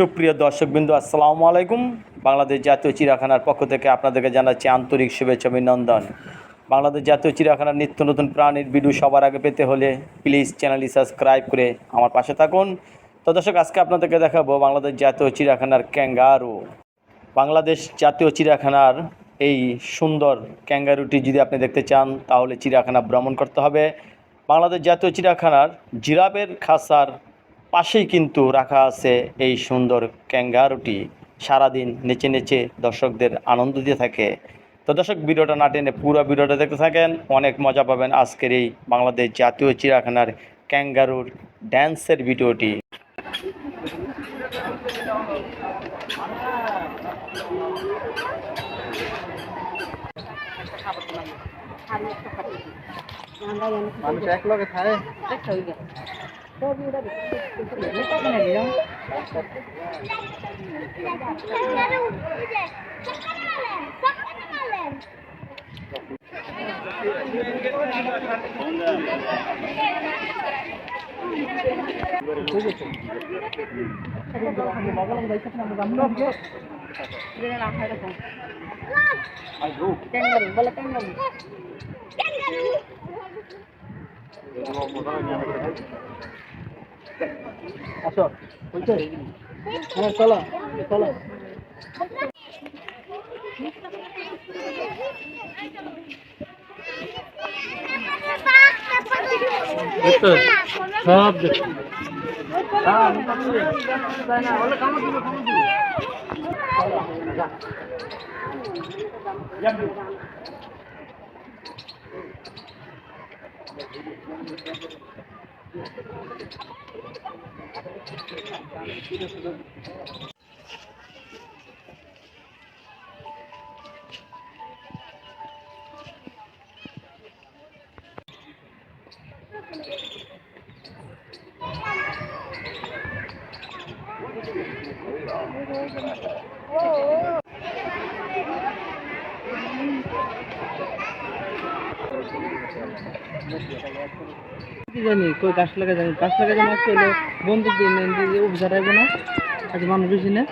সুপ্রিয় দর্শকবৃন্দ, আসসালামু আলাইকুম। বাংলাদেশ জাতীয় চিড়িয়াখানার পক্ষ থেকে আপনাদেরকে জানাচ্ছি আন্তরিক শুভেচ্ছা অভিনন্দন। বাংলাদেশ জাতীয় চিড়িয়াখানার নিত্য নতুন প্রাণীর ভিডিও সবার আগে পেতে হলে প্লিজ চ্যানেলটি সাবস্ক্রাইব করে আমার পাশে থাকুন। তো দর্শক, আজকে আপনাদেরকে দেখাবো বাংলাদেশ জাতীয় চিড়িয়াখানার ক্যাঙ্গারু। বাংলাদেশ জাতীয় চিড়িয়াখানার এই সুন্দর ক্যাঙ্গারুটি যদি আপনি দেখতে চান, তাহলে চিড়িয়াখানা ভ্রমণ করতে হবে। বাংলাদেশ জাতীয় চিড়িয়াখানার জিরাফের খাঁচার পাশেই কিন্তু রাখা আছে এই সুন্দর ক্যাঙ্গারুটি। সারাদিন নেচে নেচে দর্শকদের আনন্দ দিয়ে থাকে। তো দর্শক ভিডিওটা না টেনে পুরো ভিডিওটা দেখতে থাকেন। অনেক মজা পাবেন আজকের এই বাংলাদেশ জাতীয় চিড়িয়াখানার ক্যাঙ্গারুর ড্যান্সের ভিডিওটি। মানুষ এক লগে খায় বলে কেন কেন আসো হইছে হ্যাঁ চলো চলো। সব 오. কি জানি, কই গাছ লাগা জানি, গাছ লাগা জানি বন্দুক দিয়ে নেন দিয়ে অফিসার আসবে না, আজ মানুষ বেশি না।